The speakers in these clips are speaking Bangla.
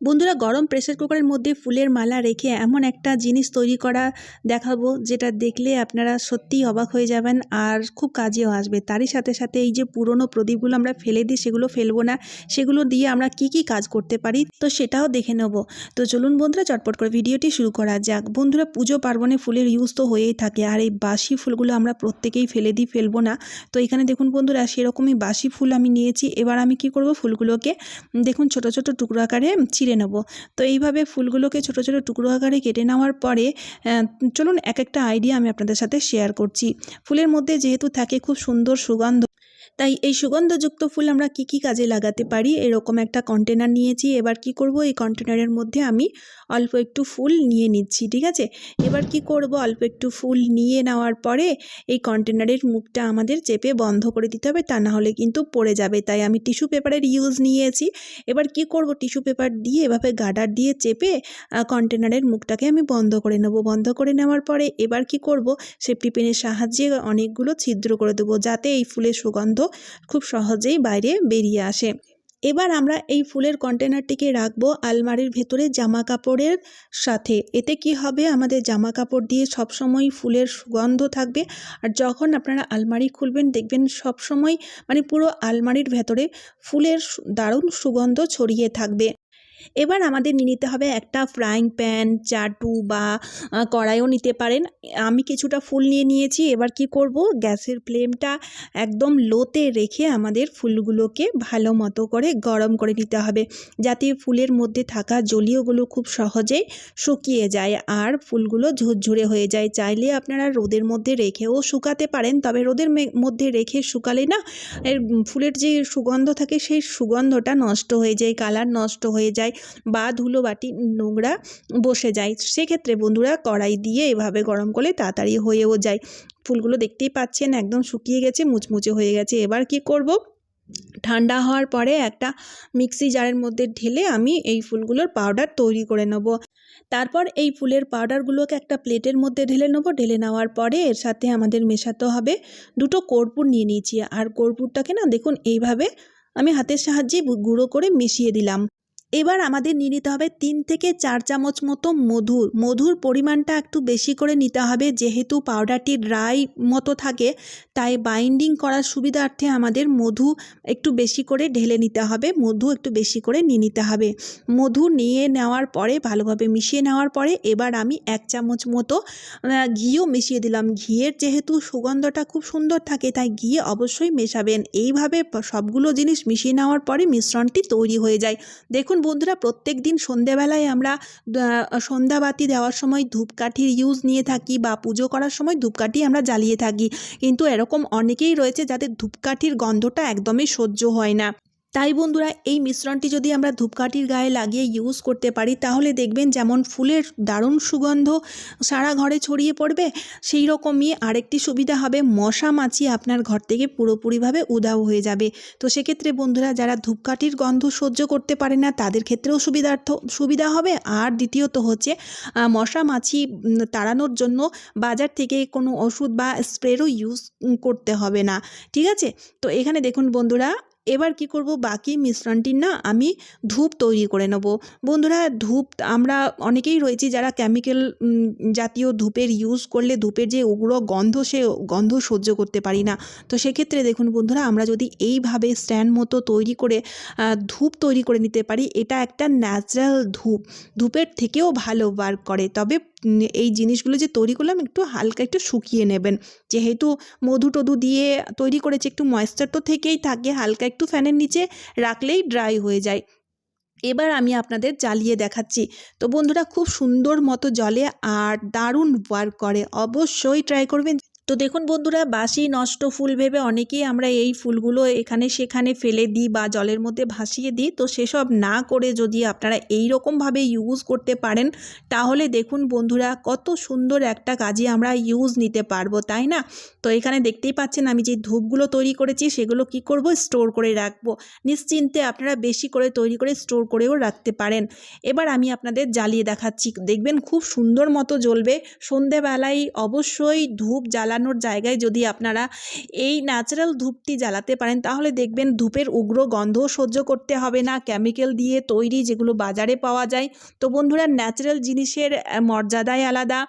বন্ধুরা, গরম প্রেসার কুকারের মধ্যে ফুলের মালা রেখে এমন একটা জিনিস তৈরি করা দেখাবো, যেটা দেখলে আপনারা সত্যিই অবাক হয়ে যাবেন আর খুব কাজেও আসবে। তারই সাথে সাথে এই যে পুরনো প্রদীপগুলো আমরা ফেলে দিই, সেগুলো ফেলব না। সেগুলো দিয়ে আমরা কি কি কাজ করতে পারি, তো সেটাও দেখে নেব। তো চলুন বন্ধুরা, চটপট করে ভিডিওটি শুরু করা যাক। বন্ধুরা, পুজো পার্বণে ফুলের ইউজ তো হয়েই থাকে, আর এই বাসি ফুলগুলো আমরা প্রত্যেকেই ফেলে দিই, ফেলব না। তো এখানে দেখুন বন্ধুরা, সেরকমই বাসি ফুল আমি নিয়েছি। এবার আমি কি করব, ফুলগুলোকে দেখুন ছোট ছোট টুকরো আকারে ছিঁড়ে নেব। তো এইভাবে ফুলগুলোকে ছোট ছোট টুকরো আকারে কেটে নেওয়ার পরে চলুন এক একটা আইডিয়া আমি আপনাদের সাথে শেয়ার করছি। ফুলের মধ্যে যেহেতু থাকে খুব সুন্দর সুগন্ধ তাই এই সুগন্ধযুক্ত ফুল আমরা কি কি কাজে লাগাতে পারি? এরকম একটা কন্টেনার নিয়েছি। এবার কি করব? এই কন্টেনারের মধ্যে আমি অল্প একটু ফুল নিয়ে নিচ্ছি, ঠিক আছে? এবার কি করব? অল্প একটু ফুল নিয়ে নেওয়ার পরে এই কন্টেনারের মুখটা আমাদের চেপে বন্ধ করে দিতে হবে। তা না হলে কিন্তু পড়ে যাবে। তাই আমি টিস্যু পেপারের ইউজ নিয়েছি। এবার কি করব? টিস্যু পেপার দিয়ে এভাবে গার্ডার দিয়ে চেপে কন্টেনারের মুখটাকে আমি বন্ধ করে নেব। বন্ধ করে নেওয়ার পরে এবার কি করব? সেফটি পেনের সাহায্যে অনেকগুলো ছিদ্র করে দেবো, যাতে এই ফুলের সুগন্ধ খুব সহজেই বাইরে বেরিয়ে আসে। এবার আমরা এই ফুলের কন্টেনারটিকে রাখব আলমারির ভেতরে জামা কাপড়ের সাথে। এতে কি হবে? আমাদের জামা কাপড় দিয়ে সবসময় ফুলের সুগন্ধ থাকবে। আর যখন আপনারা আলমারি খুলবেন, দেখবেন সবসময় মানে পুরো আলমারির ভেতরে ফুলের দারুণ সুগন্ধ ছড়িয়ে থাকবে। এবার আমাদের নিয়ে নিতে হবে একটা ফ্রাইং প্যান চাটু বা কড়াইও নিতে পারেন। আমি কিছুটা ফুল নিয়ে নিয়েছি। এবার কি করব? গ্যাসের ফ্লেমটা একদম লোতে রেখে আমাদের ফুলগুলোকে ভালো মতো করে গরম করে নিতে হবে। যাতে ফুলের মধ্যে থাকা জলীয়গুলো খুব সহজেই শুকিয়ে যায় আর ফুলগুলো ঝুরঝুরে হয়ে যায়। চাইলে আপনারা রোদের মধ্যে রেখেও শুকাতে পারেন। তবে রোদের মধ্যে রেখে শুকালে না, এর ফুলের যে সুগন্ধ থাকে সেই সুগন্ধটা নষ্ট হয়ে যায়, কালার নষ্ট হয়ে যায়। বা ধুলোবাটি, নোংরা বসে যায়। সেক্ষেত্রে বন্ধুরা কড়াই দিয়ে এভাবে গরম করলে তাড়াতাড়ি হয়েও যায়। ফুলগুলো দেখতেই পাচ্ছেন, একদম শুকিয়ে গেছে, মুচমুচে হয়ে গেছে। এবার কি করব? ঠান্ডা হওয়ার পরে একটা মিক্সি জারের মধ্যে ঢেলে আমি এই ফুলগুলোর পাউডার তৈরি করে নেব। তারপর এই ফুলের পাউডারগুলোকে একটা প্লেটের মধ্যে ঢেলে নেব। ঢেলে নেওয়ার পরে এর সাথে আমাদের মেশাতে হবে দুটো কর্পূর নিয়ে নিয়েছি। আর কর্পূরটাকে না দেখুন, এইভাবে আমি হাতের সাহায্যে গুঁড়ো করে মিশিয়ে দিলাম। এবার আমাদের নিয়ে নিতে হবে তিন থেকে চার চামচ মতো মধু মধুর পরিমাণটা একটু বেশি করে নিতে হবে। যেহেতু পাউডারটি ড্রাই মতো থাকে, তাই বাইন্ডিং করার সুবিধার্থে আমাদের মধু একটু বেশি করে ঢেলে নিতে হবে। মধু একটু বেশি করে নিয়ে নিতে হবে। মধু নিয়ে নেওয়ার পরে, ভালোভাবে মিশিয়ে নেওয়ার পরে, এবার আমি এক চামচ মতো ঘিও মিশিয়ে দিলাম। ঘিয়ের যেহেতু সুগন্ধটা খুব সুন্দর থাকে, তাই ঘি অবশ্যই মেশাবেন। এইভাবে সবগুলো জিনিস মিশিয়ে নেওয়ার পরে মিশ্রণটি তৈরি হয়ে যায়। দেখুন বন্ধুরা প্রত্যেক দিন সন্ধেবেলায় আমরা সন্ধ্যাবাতি দেওয়ার সময় ধূপকাঠির ইউজ নিয়ে থাকি বা পুজো করার সময় ধূপকাঠি আমরা জ্বালিয়ে থাকি। কিন্তু এরকম অনেকেই রয়েছে যাদের ধূপকাঠির গন্ধটা একদমই সহ্য হয় না। তাই বন্ধুরা, এই মিশ্রণটি যদি আমরা ধূপকাঠির গায়ে লাগিয়ে ইউজ করতে পারি, তাহলে দেখবেন যেমন ফুলের দারুণ সুগন্ধ সারা ঘরে ছড়িয়ে পড়বে, সেই রকমই আরেকটি সুবিধা হবে, মশা মাছি আপনার ঘর থেকে পুরোপুরিভাবে উধাও হয়ে যাবে। তো সেক্ষেত্রে বন্ধুরা, যারা ধূপকাঠির গন্ধ সহ্য করতে পারে না, তাদের ক্ষেত্রেও সুবিধার্থ, সুবিধা হবে। আর দ্বিতীয়ত হচ্ছে মশা মাছি তাড়ানোর জন্য বাজার থেকে কোনো ওষুধ বা স্প্রেরও ইউজ করতে হবে না। ঠিক আছে? তো এখানে দেখুন বন্ধুরা এবার কি করব? বাকি মিশ্রণটির না আমি ধূপ তৈরি করে নেব। বন্ধুরা, ধূপ আমরা অনেকেই রয়েছি যারা কেমিক্যাল জাতীয় ধূপের ইউজ করলে ধূপের যে উগ্র গন্ধ সে গন্ধ সহ্য করতে পারি না। তো সেক্ষেত্রে দেখুন বন্ধুরা, আমরা যদি এইভাবে স্ট্যান্ড মতো তৈরি করে ধূপ তৈরি করে নিতে পারি, এটা একটা ন্যাচারাল ধূপ। ধূপের থেকেও ভালো বার করে। তবে এই জিনিসগুলো যে তৈরি করলাম, একটু হালকা একটু শুকিয়ে নেবেন। যেহেতু মধু টধু দিয়ে তৈরি করেছে, একটু ময়েশ্চার তো থেকেই থাকে, হালকা একটু ফ্যানের নিচে রাখলেই ড্রাই হয়ে যায়। এবার আমি আপনাদের জ্বালিয়ে দেখাচ্ছি। তো বন্ধুরা, খুব সুন্দর মতো জলে আর দারুণ ওয়ার্ক করে। অবশ্যই ট্রাই করবেন। তো দেখুন বন্ধুরা বাসি নষ্ট ফুল ভেবে অনেকেই আমরা এই ফুলগুলো এখানে সেখানে ফেলে দিই বা জলের মধ্যে ভাসিয়ে দিই। তো সেসব না করে যদি আপনারা এই রকমভাবে ইউজ করতে পারেন, তাহলে দেখুন বন্ধুরা কত সুন্দর একটা কাজে আমরা ইউজ নিতে পারব, তাই না? তো এখানে দেখতেই পাচ্ছেন আমি যে ধূপগুলো তৈরি করেছি, সেগুলো কি করব? স্টোর করে রাখব। নিশ্চিন্তে আপনারা বেশি করে তৈরি করে স্টোর করেও রাখতে পারেন। এবার আমি আপনাদের জ্বালিয়ে দেখাচ্ছি। দেখবেন খুব সুন্দর মতো জ্বলবে। সন্ধেবেলায় অবশ্যই ধূপ জ্বালা জ্বালানোর জায়গায় যদি আপনারা এই ন্যাচারাল ধূপটি জ্বালাতে পারেন, তাহলে দেখবেন ধূপের উগ্র গন্ধও সহ্য করতে হবে না। কেমিক্যাল দিয়ে তৈরি যেগুলো বাজারে পাওয়া যায়। তো বন্ধুরা ন্যাচারাল জিনিসের মর্যাদাই আলাদা।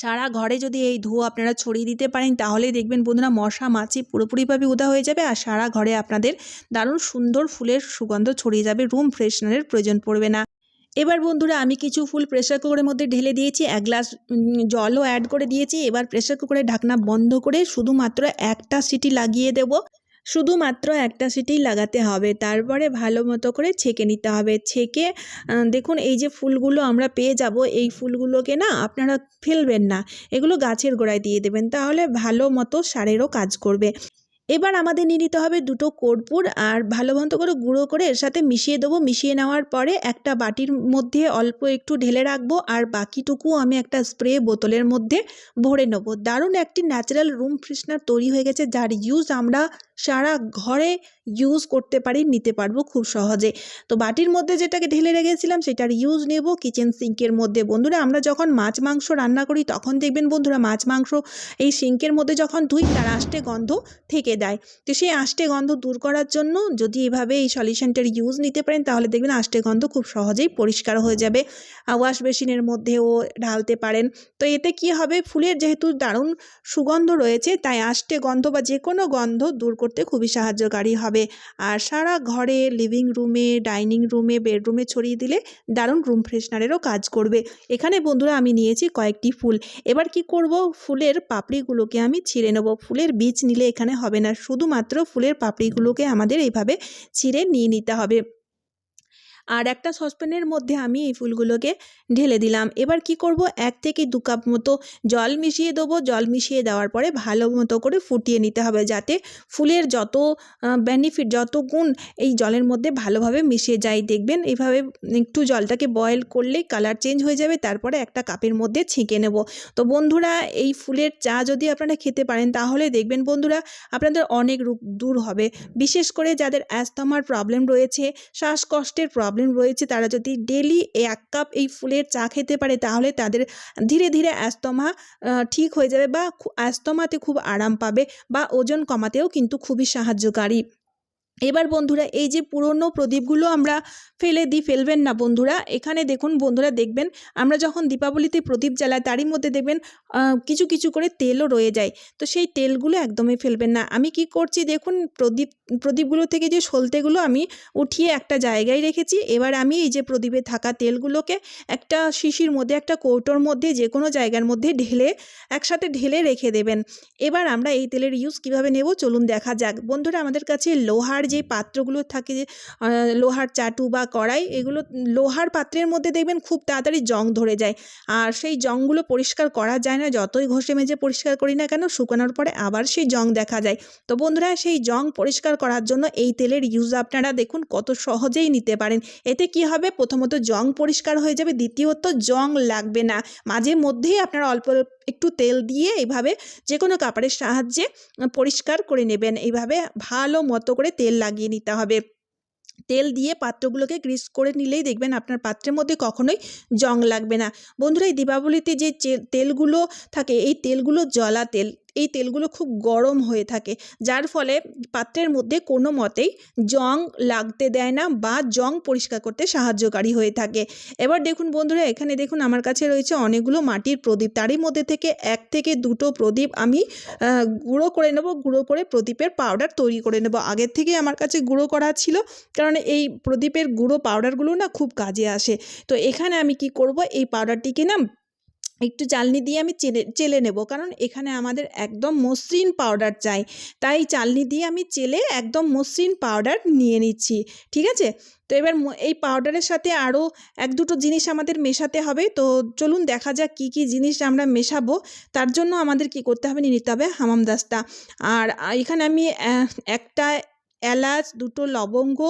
সারা ঘরে যদি এই ধোঁয়া আপনারা ছড়িয়ে দিতে পারেন তাহলে দেখবেন বন্ধুরা, মশা, মাছি পুরোপুরিভাবে উদা হয়ে যাবে আর সারা ঘরে আপনাদের দারুণ সুন্দর ফুলের সুগন্ধ ছড়িয়ে যাবে। রুম ফ্রেশনারের প্রয়োজন পড়বে না। এবার বন্ধুরা আমি কিছু ফুল প্রেসার কুকারের মধ্যে ঢেলে দিয়েছি। এক গ্লাস জলও অ্যাড করে দিয়েছি। এবার প্রেসার কুকারের ঢাকনা বন্ধ করে শুধুমাত্র একটা সিটি লাগিয়ে দেব। শুধুমাত্র একটা সিটিই লাগাতে হবে। তারপরে ভালো মতো করে ছেঁকে নিতে হবে। ছেঁকে দেখুন এই যে ফুলগুলো আমরা পেয়ে যাব, এই ফুলগুলোকে না আপনারা ফেলবেন না। এগুলো গাছের গোড়ায় দিয়ে দেবেন। তাহলে ভালো মতো সারেরও কাজ করবে। এবার আমাদের নিয়ে নিতে হবে দুটো কর্পূর আর ভালো মতো করে গুঁড়ো করে এর সাথে মিশিয়ে দেবো। মিশিয়ে নেওয়ার পরে একটা বাটির মধ্যে অল্প একটু ঢেলে রাখব আর বাকিটুকু আমি একটা স্প্রে বোতলের মধ্যে ভরে নেব। দারুণ একটি ন্যাচারাল রুম ফ্রেশনার তৈরি হয়ে গেছে, যার ইউজ আমরা সারা ঘরে ইউজ করতে পারি, নিতে পারব খুব সহজে। তো বাটির মধ্যে যেটাকে ঢেলে রেখেছিলাম সেটার ইউজ নেব কিচেন সিঙ্কের মধ্যে। বন্ধুরা, আমরা যখন মাছ, মাংস রান্না করি তখন দেখবেন বন্ধুরা, মাছ, মাংস এই সিঙ্কের মধ্যে যখন ধুই তার আষ্টে গন্ধ থেকে দেয়। তো সেই আষ্টে গন্ধ দূর করার জন্য যদি এভাবে এই সলিউশনটার ইউজ নিতে পারেন তাহলে দেখবেন আষ্টে গন্ধ খুব সহজেই পরিষ্কার হয়ে যাবে। ওয়াশ বেসিনের মধ্যেও ঢালতে পারেন। তো এতে কি হবে? ফুলের যেহেতু দারুণ সুগন্ধ রয়েছে, তাই আষ্টে গন্ধ বা যে কোনো গন্ধ দূর করতে খুবই সাহায্যকারী হবে। আর সারা ঘরে লিভিং রুমে ডাইনিং রুমে বেডরুমে ছড়িয়ে দিলে দারুণ রুম ফ্রেশনারেরও কাজ করবে। এখানে বন্ধুরা আমি নিয়েছি কয়েকটি ফুল। এবার কি করব? ফুলের পাপড়িগুলোকে আমি ছিঁড়ে নেব। ফুলের বীজ নিলে এখানে হবে না। শুধুমাত্র ফুলের পাপড়িগুলোকে আমাদের এইভাবে ছিঁড়ে নিয়ে নিতে হবে। আর একটা সসপ্যানের মধ্যে আমি এই ফুলগুলোকে ঢেলে দিলাম। এবার কি করব? এক থেকে দু কাপ মতো জল মিশিয়ে দেবো। জল মিশিয়ে দেওয়ার পরে ভালো মতো করে ফুটিয়ে নিতে হবে যাতে ফুলের যত বেনিফিট যত গুণ এই জলের মধ্যে ভালোভাবে মিশিয়ে যায়। দেখবেন এইভাবে একটু জলটাকে বয়েল করলেই কালার চেঞ্জ হয়ে যাবে। তারপরে একটা কাপের মধ্যে ছেঁকে নেব। তো বন্ধুরা, এই ফুলের চা যদি আপনারা খেতে পারেন, তাহলে দেখবেন বন্ধুরা, আপনাদের অনেক রোগ দূর হবে। বিশেষ করে যাদের অ্যাস্তমার প্রবলেম রয়েছে, শ্বাসকষ্টের প্রবলেম রয়েছে, তারা যদি ডেলি এক কাপ এই ফুলের চা খেতে পারে, তাহলে তাদের ধীরে ধীরে অ্যাস্তমা ঠিক হয়ে যাবে বা অ্যাস্তমাতে খুব আরাম পাবে বা ওজন কমাতেও কিন্তু খুবই সাহায্যকারী। এবার বন্ধুরা, এই যে পুরনো প্রদীপগুলো আমরা ফেলে দিই, ফেলবেন না বন্ধুরা। এখানে দেখুন, বন্ধুরা দেখবেন, আমরা যখন দীপাবলিতে প্রদীপ জ্বালাই, তারই মধ্যে দেখবেন কিছু কিছু করে তেলও রয়ে যায়। তো সেই তেলগুলো একদমই ফেলবেন না। আমি কি করছি দেখুন, প্রদীপ, প্রদীপগুলো থেকে যে সলতেগুলো আমি উঠিয়ে একটা জায়গায় রেখেছি, এবার আমি এই যে প্রদীপে থাকা তেলগুলোকে একটা শিশির মধ্যে, একটা কৌটোর মধ্যে, যে কোনো জায়গার মধ্যে ঢেলে, একসাথে ঢেলে রেখে দেবেন। এবার আমরা এই তেলের ইউজ কীভাবে নেব? চলুন দেখা যাক। বন্ধুরা, আমাদের কাছে লোহার যে পাত্রগুলো থাকে যে লোহার চাটু বা কড়াই, এগুলো লোহার পাত্রের মধ্যে দেখবেন খুব তাড়াতাড়ি জং ধরে যায়। আর সেই জংগুলো পরিষ্কার করা যায় না, যতই ঘষে মেজে পরিষ্কার করি না কেন, শুকানোর পরে আবার সেই জং দেখা যায়। তো বন্ধুরা, সেই জং পরিষ্কার করার জন্য এই তেলের ইউজ আপনারা দেখুন কত সহজেই নিতে পারেন। এতে কি হবে? প্রথমত জং পরিষ্কার হয়ে যাবে, দ্বিতীয়ত জং লাগবে না। মাঝে মধ্যেই আপনারা অল্প একটু তেল দিয়ে এইভাবে যে কোনো কাপড়ের সাহায্যে পরিষ্কার করে নেবেন। এইভাবে ভালো মতো করে তেল লাগিয়ে নিতে হবে। তেল দিয়ে পাত্রগুলোকে গ্রিস করে নিলেই দেখবেন আপনার পাত্রের মধ্যে কখনোই জং লাগবে না। বন্ধুরা, এই দীপাবলিতে যে তেলগুলো থাকে, এই তেলগুলো জলা তেল। এই তেলগুলো খুব গরম হয়ে থাকে। যার ফলে পাত্রের মধ্যে কোনো মতেই জং লাগতে দেয় না বা জং পরিষ্কার করতে সাহায্যকারী হয়ে থাকে। এবার দেখুন বন্ধুরা, এখানে দেখুন আমার কাছে রয়েছে অনেকগুলো মাটির প্রদীপ। তারই মধ্যে থেকে এক থেকে দুটো প্রদীপ আমি গুঁড়ো করে নেব, গুঁড়ো করে প্রদীপের পাউডার তৈরি করে নেব। আগের থেকে আমার কাছে গুঁড়ো করা ছিল, কারণ এই প্রদীপের গুঁড়ো পাউডারগুলো না খুব কাজে আসে। তো এখানে আমি কি করব, এই পাউডারটিকে না একটু চালনি দিয়ে আমি চেলে চেলে নেব। কারণ এখানে আমাদের একদম মসৃণ পাউডার চাই। তাই চালনি দিয়ে আমি চেলে একদম মসৃণ পাউডার নিয়ে নিচ্ছি। ঠিক আছে? তো এবার এই পাউডারের সাথে আরও এক দুটো জিনিস আমাদের মেশাতে হবে। তো চলুন দেখা যাক কী কী জিনিস আমরা মেশাবো। তার জন্য আমাদের কি করতে হবে নিতে হবে হামামদাস্তা আর এখানে আমি একটা এলাচ, দুটো লবঙ্গ,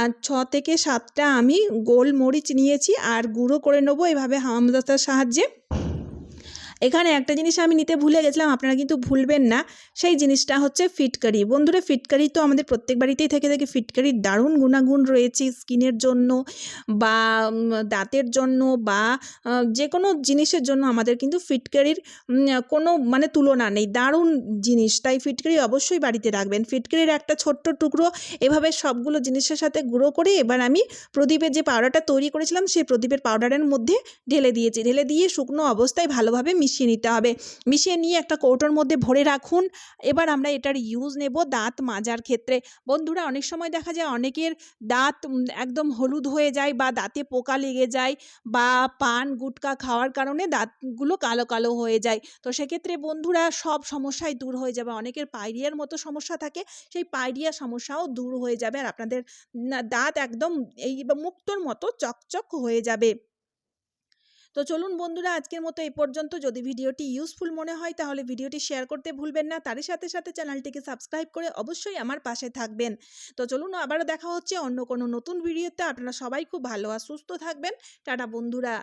আর ছ থেকে সাতটা আমি গোলমরিচ নিয়েছি। আর গুঁড়ো করে নেব এভাবে হামামদাস্তার সাহায্যে। এখানে একটা জিনিস আমি নিতে ভুলে গেছিলাম, আপনারা কিন্তু ভুলবেন না। সেই জিনিসটা হচ্ছে ফিটকারি। বন্ধুরা, ফিটকারি তো আমাদের প্রত্যেক বাড়িতেই থেকে থাকে। ফিটকারির দারুণ গুণাগুণ রয়েছে স্কিনের জন্য বা দাঁতের জন্য বা যে কোনো জিনিসের জন্য আমাদের কিন্তু ফিটকারির কোনো মানে তুলনা নেই। দারুণ জিনিস। তাই ফিটকারি অবশ্যই বাড়িতে রাখবেন। ফিটকারির একটা ছোট্ট টুকরো, এভাবে সবগুলো জিনিসের সাথে গুঁড়ো করে এবার আমি প্রদীপের যে পাউডারটা তৈরি করেছিলাম, সেই প্রদীপের পাউডারের মধ্যে ঢেলে দিয়েছি। ঢেলে দিয়ে শুকনো অবস্থায় ভালোভাবে মিশিয়ে নিতে হবে। মিশিয়ে নিয়ে একটা কৌটোর মধ্যে ভরে রাখুন। এবার আমরা এটার ইউজ নেব দাঁত মাজার ক্ষেত্রে। বন্ধুরা, অনেক সময় দেখা যায় অনেকের দাঁত একদম হলুদ হয়ে যায় বা দাঁতে পোকা লেগে যায় বা পান, গুটকা খাওয়ার কারণে দাঁতগুলো কালো কালো হয়ে যায়। তো সেক্ষেত্রে বন্ধুরা, সব সমস্যাই দূর হয়ে যাবে। অনেকের পাইরিয়ার মতো সমস্যা থাকে, সেই পাইরিয়া সমস্যাও দূর হয়ে যাবে আর আপনাদের দাঁত একদম এই মুক্তোর মতো চকচক হয়ে যাবে। তো চলুন বন্ধুরা, আজকের মতো এই পর্যন্ত। যদি ভিডিওটি ইউজফুল মনে হয়, তাহলে ভিডিওটি শেয়ার করতে ভুলবেন না। তারই সাথে সাথে চ্যানেলটিকে সাবস্ক্রাইব করে অবশ্যই আমার পাশে থাকবেন। তো চলুন আবারও দেখা হচ্ছে অন্য কোনো নতুন ভিডিওতে। আপনারা সবাই খুব ভালো আর সুস্থ থাকবেন। টাটা বন্ধুরা।